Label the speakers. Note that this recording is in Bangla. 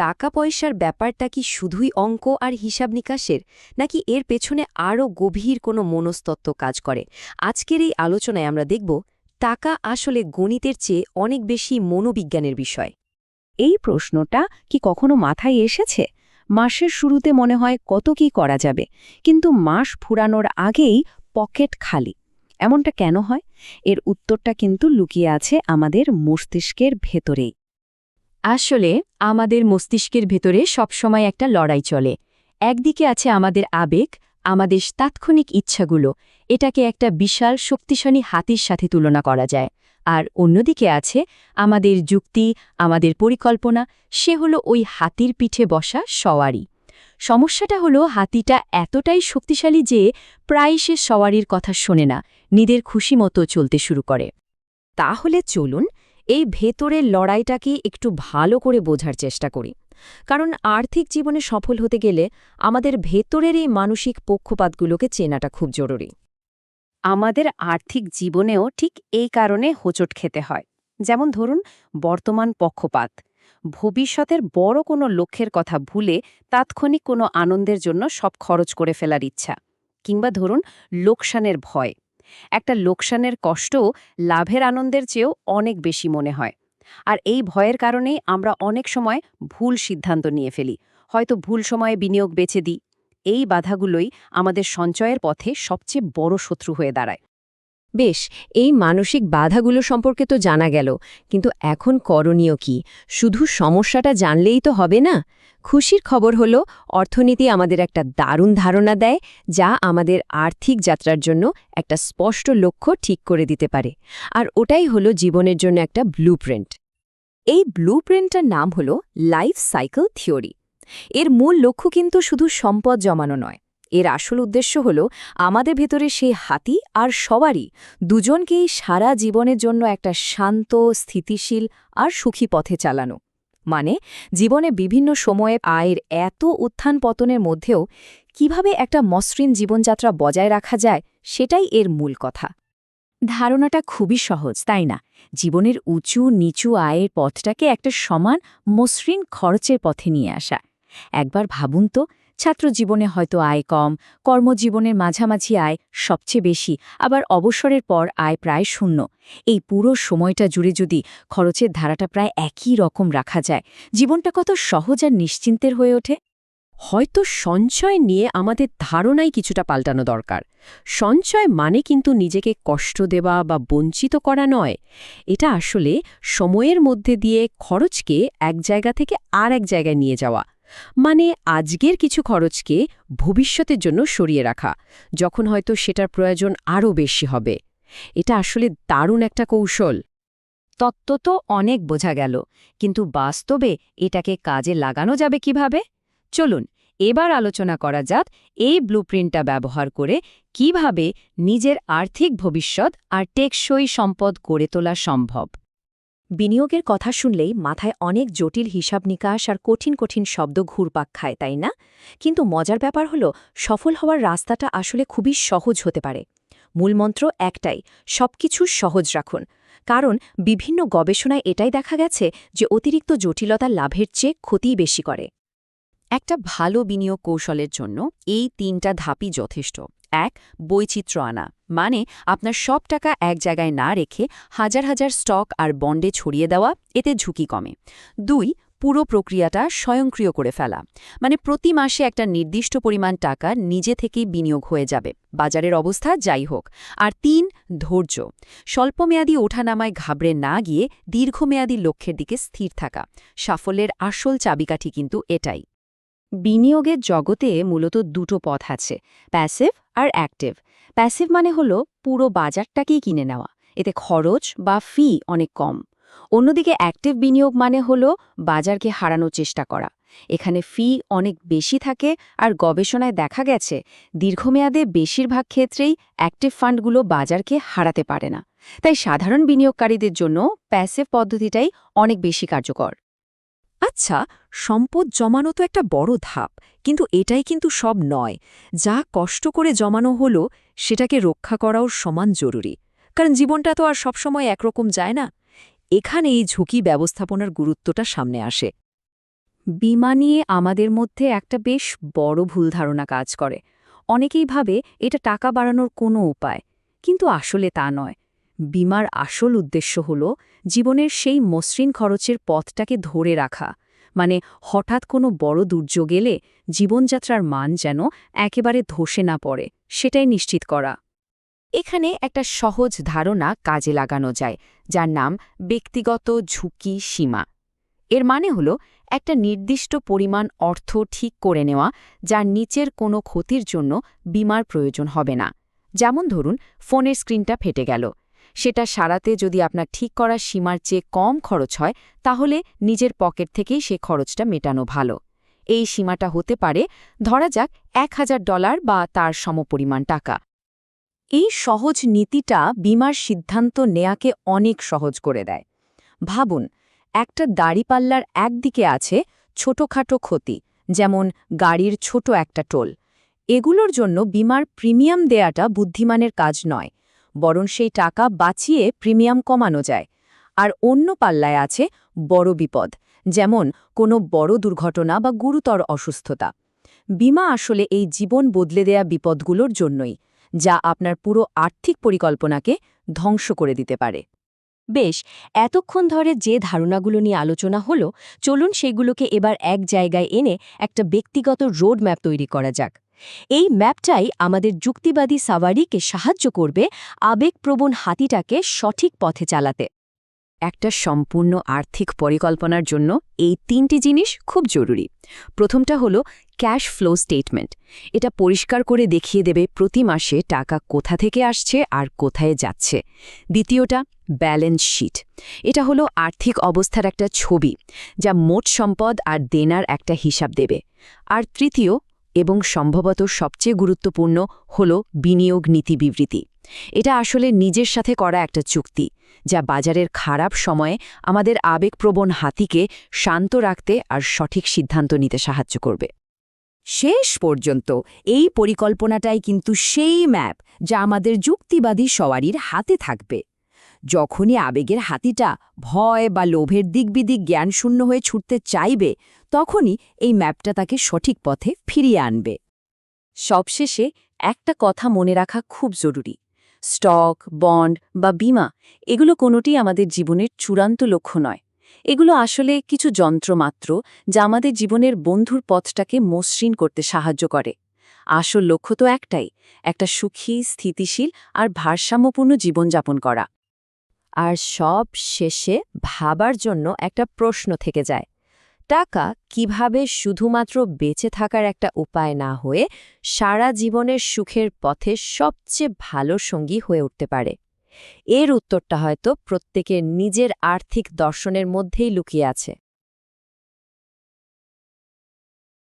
Speaker 1: টাকা পয়সার ব্যাপারটা কি শুধুই অঙ্ক আর হিসাব নিকাশের, নাকি এর পেছনে আরও গভীর কোনো মনস্তত্ত্ব কাজ করে? আজকের এই আলোচনায় আমরা দেখব, টাকা আসলে গণিতের চেয়ে অনেক বেশি মনোবিজ্ঞানের বিষয়।
Speaker 2: এই প্রশ্নটা কি কখনো মাথায় এসেছে? মাসের শুরুতে মনে হয় কত কি করা যাবে, কিন্তু মাস ফুরানোর আগেই পকেট খালি। এমনটা কেন হয়? এর উত্তরটা কিন্তু লুকিয়ে আছে আমাদের মস্তিষ্কের ভেতরেই।
Speaker 1: আসলে, আমাদের মস্তিষ্কের ভেতরে সবসময় একটা লড়াই চলে। একদিকে আছে আমাদের আবেগ, আমাদের তাৎক্ষণিক ইচ্ছাগুলো, এটাকে একটা বিশাল শক্তিশালী হাতির সাথে তুলনা করা যায়। আর অন্যদিকে আছে আমাদের যুক্তি, আমাদের পরিকল্পনা, সে হলো ওই হাতির পিঠে বসা সওয়ারি। সমস্যাটা হলো হাতিটা এতটাই শক্তিশালী যে প্রায় সে সওয়ারির কথা শোনে না, নিজের খুশি মতো চলতে শুরু করে। তাহলে চলুন এই ভেতরের লড়াইটাকে একটু ভালো করে বোঝার চেষ্টা করি। কারণ আর্থিক জীবনে সফল হতে গেলে আমাদের ভেতরের এই মানসিক পক্ষপাতগুলোকে চেনাটা খুব জরুরি।
Speaker 2: আমাদের আর্থিক জীবনেও ঠিক এই কারণে হোঁচট খেতে হয়। যেমন ধরুন, বর্তমান পক্ষপাত। ভবিষ্যতের বড় কোনো লক্ষ্যের কথা ভুলে তাৎক্ষণিক কোনো আনন্দের জন্য সব খরচ করে ফেলার ইচ্ছা। কিংবা ধরুন, লোকসানের ভয়। একটা লোকসানের কষ্ট লাভের আনন্দের চেয়েও অনেক বেশি মনে হয়। আর এই ভয়ের কারণেই আমরা অনেক সময় ভুল সিদ্ধান্ত নিয়ে ফেলি। হয়তো ভুল সময়ে বিনিয়োগ বেছে দিই। এই বাধাগুলোই আমাদের সঞ্চয়ের পথে সবচেয়ে বড় শত্রু হয়ে দাঁড়ায়।
Speaker 1: বেশ, এই মানসিক বাধাগুলো সম্পর্কে তো জানা গেল, কিন্তু এখন করণীয় কি? শুধু সমস্যাটা জানলেই তো হবে না? খুশির খবর হলো, অর্থনীতি আমাদের একটা দারুণ ধারণা দেয়, যা আমাদের আর্থিক যাত্রার জন্য একটা স্পষ্ট লক্ষ্য ঠিক করে দিতে পারে। আর ওটাই হলো জীবনের জন্য একটা ব্লুপ্রিন্ট এই ব্লুপ্রিন্টটার নাম হলো লাইফ সাইকেল থিওরি এর মূল লক্ষ্য কিন্তু শুধু সম্পদ জমানো নয় এর আসল উদ্দেশ্য হল আমাদের ভেতরে সেই হাতি আর সবারই দুজনকেই সারা জীবনের জন্য একটা শান্ত, স্থিতিশীল আর সুখী পথে চালানো। মানে জীবনে বিভিন্ন সময়ে আয়ের এত উত্থান পতনের মধ্যেও কীভাবে একটা মসৃণ জীবনযাত্রা বজায় রাখা যায় সেটাই এর মূল কথা। ধারণাটা খুবই সহজ, তাই না? জীবনের উঁচু, নিচু আয়ের পথটাকে একটা সমান, মসৃণ খরচের পথে নিয়ে আসা। একবার ভাবুন তো ছাত্র জীবনে হয়তো আয় কম, কর্মজীবনের মাঝামাঝি আয় সবচেয়ে বেশি, আবার অবসরের পর আয় প্রায় শূন্য। এই পুরো সময়টা জুড়ে যদি খরচের ধারাটা প্রায় একই রকম রাখা যায়, জীবনটা কত সহজ আর নিশ্চিন্তের হয়ে ওঠে? হয়তো সঞ্চয় নিয়ে আমাদের ধারণাই কিছুটা পাল্টানো দরকার। সঞ্চয় মানে কিন্তু নিজেকে কষ্ট দেওয়া বা বঞ্চিত করা নয়। এটা আসলে সময়ের মধ্যে দিয়ে খরচকে এক জায়গা থেকে আর এক জায়গায় নিয়ে যাওয়া। মানে আজকের কিছু খরচকে ভবিষ্যতের জন্য সরিয়ে রাখা, যখন হয়তো সেটার প্রয়োজন আরও বেশি হবে। এটা আসলে দারুণ একটা কৌশল। তত্ত্ব তো অনেক বোঝা গেল, কিন্তু বাস্তবে এটাকে কাজে লাগানো যাবে কীভাবে? চলুন, এবার আলোচনা করা যাক এই ব্লুপ্রিন্টটা ব্যবহার করে কীভাবে নিজের আর্থিক ভবিষ্যৎ আর টেকসই সম্পদ গড়ে তোলা সম্ভব। বিনিয়োগের কথা শুনলেই মাথায় অনেক জটিল হিসাব নিকাশ আর কঠিন কঠিন শব্দ ঘুরপাক খায়, তাই না? কিন্তু মজার ব্যাপার হলো, সফল হওয়ার রাস্তাটা আসলে খুবই সহজ হতে পারে। মূলমন্ত্র একটাই, সবকিছু সহজ রাখুন। কারণ বিভিন্ন গবেষণায় এটাই দেখা গেছে যে অতিরিক্ত জটিলতা লাভের চেয়ে ক্ষতিই বেশি করে। একটা ভালো বিনিয়োগ কৌশলের জন্য এই তিনটা ধাপই যথেষ্ট। এক বৈচিত্র্য আনা মানে আপনার সব টাকা এক জায়গায় না রেখে হাজার হাজার স্টক আর বন্ডে ছড়িয়ে দেওয়া, এতে ঝুঁকি কমে। দুই, পুরো প্রক্রিয়াটা স্বয়ংক্রিয় করে ফেলা মানে প্রতি মাসে একটা নির্দিষ্ট পরিমাণ টাকা নিজে থেকেই বিনিয়োগ হয়ে যাবে, বাজারের অবস্থা যাই হোক। আর তিন, ধৈর্য, স্বল্পমেয়াদী ওঠানামায় ঘাবড়ে না গিয়ে দীর্ঘমেয়াদী লক্ষ্যের দিকে স্থির থাকা, সাফল্যের আসল চাবিকাঠি কিন্তু এটাই। বিনিয়োগের জগতে মূলত দুটো পথ আছে প্যাসিভ আর অ্যাক্টিভ প্যাসিভ মানে হলো পুরো বাজারটাকেই কিনে নেওয়া, এতে খরচ বা ফি অনেক কম। অন্যদিকে অ্যাক্টিভ বিনিয়োগ মানে হলো বাজারকে হারানোর চেষ্টা করা। এখানে ফি অনেক বেশি থাকে আর গবেষণায় দেখা গেছে, দীর্ঘমেয়াদে বেশিরভাগ ক্ষেত্রেই অ্যাক্টিভ ফান্ডগুলো বাজারকে হারাতে পারে না। তাই সাধারণ বিনিয়োগকারীদের জন্য প্যাসিভ পদ্ধতিটাই অনেক বেশি কার্যকর। আচ্ছা সম্পদ জমানো তো একটা বড় ধাপ, কিন্তু এটাই কিন্তু সব নয়। যা কষ্ট করে জমানো হলো, সেটাকে রক্ষা করাও সমান জরুরি। কারণ জীবনটা তো আর সবসময় একরকম যায় না। এখানে এই ঝুঁকি ব্যবস্থাপনার গুরুত্বটা সামনে আসে।
Speaker 2: বিমা নিয়ে আমাদের মধ্যে একটা বেশ বড় ভুল ধারণা কাজ করে। অনেকেই ভাবে এটা টাকা বাড়ানোর কোনো উপায়, কিন্তু আসলে তা নয়। বিমার আসল উদ্দেশ্য হল জীবনের সেই মসৃণ খরচের পথটাকে ধরে রাখা। মানে হঠাৎ কোনো বড় দুর্যোগ এলে জীবনযাত্রার মান যেন একেবারে ধসে না পড়ে, সেটাই নিশ্চিত করা।
Speaker 3: এখানে একটা সহজ ধারণা কাজে লাগানো যায়, যার নাম ব্যক্তিগত ঝুঁকি সীমা। এর মানে হল একটা নির্দিষ্ট পরিমাণ অর্থ ঠিক করে নেওয়া, যার নিচের কোনো ক্ষতির জন্য বিমার প্রয়োজন হবে না। যেমন ধরুন, ফোনের স্ক্রিনটা ফেটে গেল সেটা সারাতে যদি আপনার ঠিক করা সীমার চেয়ে কম খরচ হয়, তাহলে নিজের পকেট থেকেই সে খরচটা মেটানো ভালো। এই সীমাটা হতে পারে, ধরা যাক, এক হাজার ডলার বা তার সমপরিমাণ টাকা।
Speaker 2: এই সহজ নীতিটা বিমার সিদ্ধান্ত নেয়াকে অনেক সহজ করে দেয়। ভাবুন, একটা দাড়িপাল্লার একদিকে আছে ছোটখাটো ক্ষতি, যেমন গাড়ির ছোট একটা টোল। এগুলোর জন্য বিমার প্রিমিয়াম দেয়াটা বুদ্ধিমানের কাজ নয়। বরং সেই টাকা বাঁচিয়ে প্রিমিয়াম কমানো যায়। আর অন্য পাল্লায় আছে বড় বিপদ, যেমন কোনো বড় দুর্ঘটনা বা গুরুতর অসুস্থতা। বিমা আসলে এই জীবন বদলে দেয়া বিপদগুলোর জন্যই, যা আপনার পুরো আর্থিক পরিকল্পনাকে ধ্বংস করে দিতে পারে।
Speaker 1: বেশ, এতক্ষণ ধরে যে ধারণাগুলো নিয়ে আলোচনা হলো, চলুন সেগুলোকে এবার এক জায়গায় এনে একটা ব্যক্তিগত রোড ম্যাপ তৈরি করা যাক। এই ম্যাপটাই আমাদের যুক্তিবাদী সাওয়ারিকে সাহায্য করবে আবেগপ্রবণ হাতিটাকে সঠিক পথে চালাতে।
Speaker 3: একটা সম্পূর্ণ আর্থিক পরিকল্পনার জন্য এই তিনটি জিনিস খুব জরুরি। প্রথমটা হলো ক্যাশ ফ্লো স্টেটমেন্ট। এটা পরিষ্কার করে দেখিয়ে দেবে প্রতি মাসে টাকা কোথা থেকে আসছে আর কোথায় যাচ্ছে। দ্বিতীয়টা, ব্যালেন্স শিট। এটা হলো আর্থিক অবস্থার একটা ছবি যা মোট সম্পদ আর দেনার একটা হিসাব দেবে। আর তৃতীয় এবং সম্ভবত সবচেয়ে গুরুত্বপূর্ণ হল বিনিয়োগ নীতি বিবৃতি। এটা আসলে নিজের সাথে করা একটা চুক্তি, যা বাজারের খারাপ সময়ে আমাদের আবেগপ্রবণ হাতিকে শান্ত রাখতে আর সঠিক সিদ্ধান্ত নিতে সাহায্য করবে।
Speaker 4: শেষ পর্যন্ত এই পরিকল্পনাটাই কিন্তু সেই ম্যাপ যা আমাদের যুক্তিবাদী সওয়ারির হাতে থাকবে। যখনই আবেগের হাতিটা ভয় বা লোভের দিক দিকবিদিক জ্ঞানশূন্য হয়ে ছুটতে চাইবে, তখনই এই ম্যাপটা তাকে সঠিক পথে ফিরিয়ে আনবে।
Speaker 2: সবশেষে একটা কথা মনে রাখা খুব জরুরি। স্টক, বন্ড বা বিমা, এগুলো কোনোটি আমাদের জীবনের চূড়ান্ত লক্ষ্য নয়। এগুলো আসলে কিছু যন্ত্রমাত্র যা আমাদের জীবনের বন্ধুর পথটাকে মসৃণ করতে সাহায্য করে। আসল লক্ষ্য তো একটাই, একটা সুখী, স্থিতিশীল আর ভারসাম্যপূর্ণ জীবনযাপন করা।
Speaker 1: আর সব শেষে ভাবার জন্য একটা প্রশ্ন থেকে যায়। টাকা কীভাবে শুধুমাত্র বেঁচে থাকার একটা উপায় না হয়ে সারা জীবনের সুখের পথে সবচেয়ে ভালো সঙ্গী হয়ে উঠতে পারে? এর উত্তরটা হয়তো প্রত্যেকের নিজের আর্থিক দর্শনের মধ্যেই লুকিয়ে আছে।